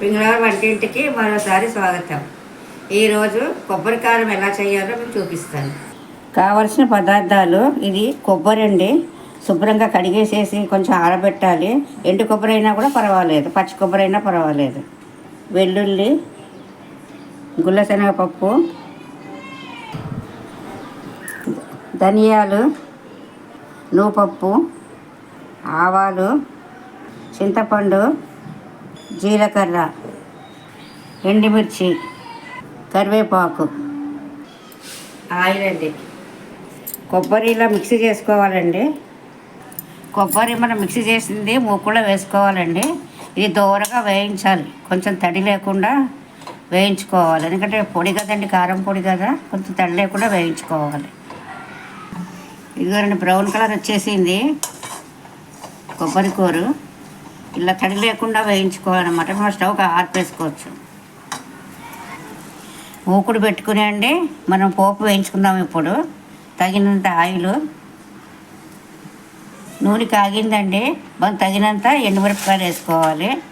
పింగళవారి వంటింటికి మరోసారి స్వాగతం. ఈరోజు కొబ్బరి కారం ఎలా చేయాలో మీకు చూపిస్తాను. కావలసిన పదార్థాలు ఇది కొబ్బరి అండి. శుభ్రంగా కడిగేసేసి కొంచెం ఆరబెట్టాలి. ఎండు కొబ్బరి అయినా కూడా పర్వాలేదు. పచ్చి కొబ్బరి అయినా పర్వాలేదు. వెల్లుల్లి గుల్లశనగపప్పు ధనియాలు నూపప్పు ఆవాలు చింతపండు జీలకర్ర ఎండుమిర్చి కరివేపాకు ఆయిల్ అండి. కొబ్బరి ఇలా మిక్సీ చేసుకోవాలండి. కొబ్బరి మనం మిక్సీ చేసింది మూకులో వేసుకోవాలండి. ఇది దూరగా వేయించాలి. కొంచెం తడి లేకుండా వేయించుకోవాలి. ఎందుకంటే పొడి కదండి కారం పొడి కదా. కొంచెం తడి లేకుండా వేయించుకోవాలి. ఇదిగోనండి బ్రౌన్ కలర్ వచ్చేసింది. కొబ్బరి కూరు. ఇలా తడి లేకుండా వేయించుకోవాలన్నమాట. మనం స్టవ్ ఆర్పేసుకోవచ్చు. ఊకుడు పెట్టుకుని అండి మనం పోపు వేయించుకుందాం ఇప్పుడు. తగినంత ఆయిల్. నూనె కాగిందండి. మనం తగినంత ఎండుమిరపకాయలు వేసుకోవాలి.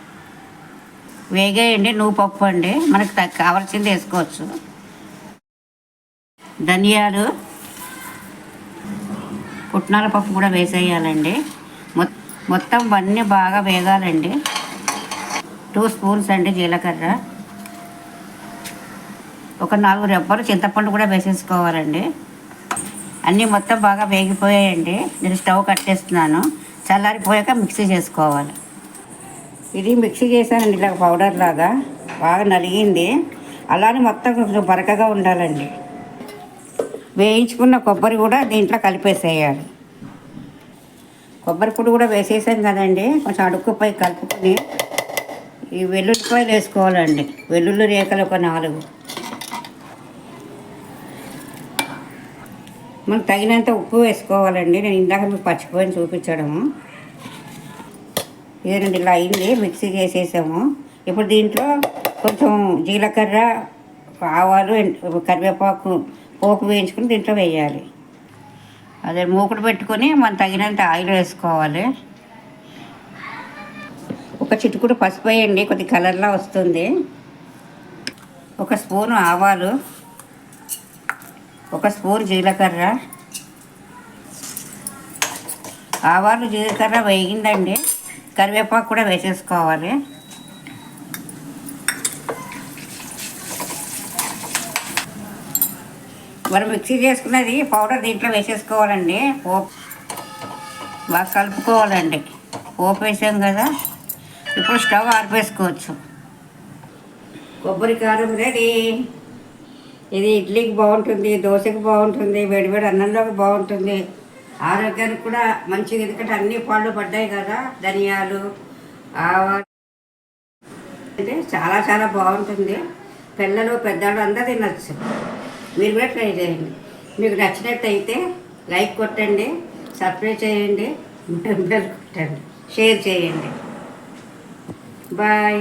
వేగేయండి. నువ్వు పప్పు అండి. మనకు త- కావాల్సింది వేసుకోవచ్చు. ధనియాలు. పుట్నాల పప్పు కూడా వేసేయాలండి. మొత్తం మొత్తం అన్నీ బాగా వేగాలండి. టూ స్పూన్స్ అండి జీలకర్ర. ఒక నాలుగు రెబ్బలు చింతపండు కూడా వేసేసుకోవాలండి. అన్నీ మొత్తం బాగా వేగిపోయాయండి. నేను స్టవ్ కట్టేస్తున్నాను. చల్లారిపోయాక మిక్సీ చేసుకోవాలి. ఇది మిక్సీ చేశానండి ఇలా పౌడర్ లాగా. బాగా నలిగింది. అలానే మొత్తం కొంచెం బరకగా ఉండాలండి. వేయించుకున్న కొబ్బరి కూడా దీంట్లో కలిపేసేయాలి. కొబ్బరి పొడి కూడా వేసేసాం కదండి. కొంచెం అడుక్కుపై కలుపుకొని ఈ వెల్లుల్లిపాయలు వేసుకోవాలండి. వెల్లుల్లి రేఖలు ఒక నాలుగు. మనకు తగినంత ఉప్పు వేసుకోవాలండి. నేను ఇందాక మీకు పచ్చిపోయిన చూపించడము. ఇదేనండి ఇలా అయింది. మిక్సీ చేసేసాము. ఇప్పుడు దీంట్లో కొంచెం జీలకర్ర ఆవాలు కరివేపాకు పోపు వేయించుకుని దీంట్లో వేయాలి. అదే మూకుడు పెట్టుకొని మనం తగినంత ఆయిల్ వేసుకోవాలి. ఒక చిటుకుడు పసుపు వేయండి కొద్ది కలర్లా వస్తుంది. ఒక స్పూను ఆవాలు ఒక స్పూన్ జీలకర్ర. ఆవాలు జీలకర్ర వేగిందండి. కరివేపాకు కూడా వేసేసుకోవాలి. మనం మిక్సీ చేసుకున్నది పౌడర్ దీంట్లో వేసేసుకోవాలండి. పోపు బాగా కలుపుకోవాలండి. పోపు వేసాం కదా ఇప్పుడు స్టవ్ ఆర్పేసుకోవచ్చు. కొబ్బరి కారం రెడీ. ఇది ఇడ్లీకి బాగుంటుంది దోశకి బాగుంటుంది వేడివేడి అన్నంలోకి బాగుంటుంది. ఆరోగ్యానికి కూడా మంచిది ఎందుకంటే అన్ని పళ్ళు పడ్డాయి కదా ధనియాలు ఆవాలు అంటే చాలా చాలా బాగుంటుంది. పిల్లలు పెద్దవాళ్ళు అందరూ తినచ్చు. మీరు కూడా ట్రై చేయండి. మీకు నచ్చినట్టయితే లైక్ కొట్టండి సబ్స్క్రైబ్ చేయండి బెల్ కొట్టండి షేర్ చేయండి. బాయ్.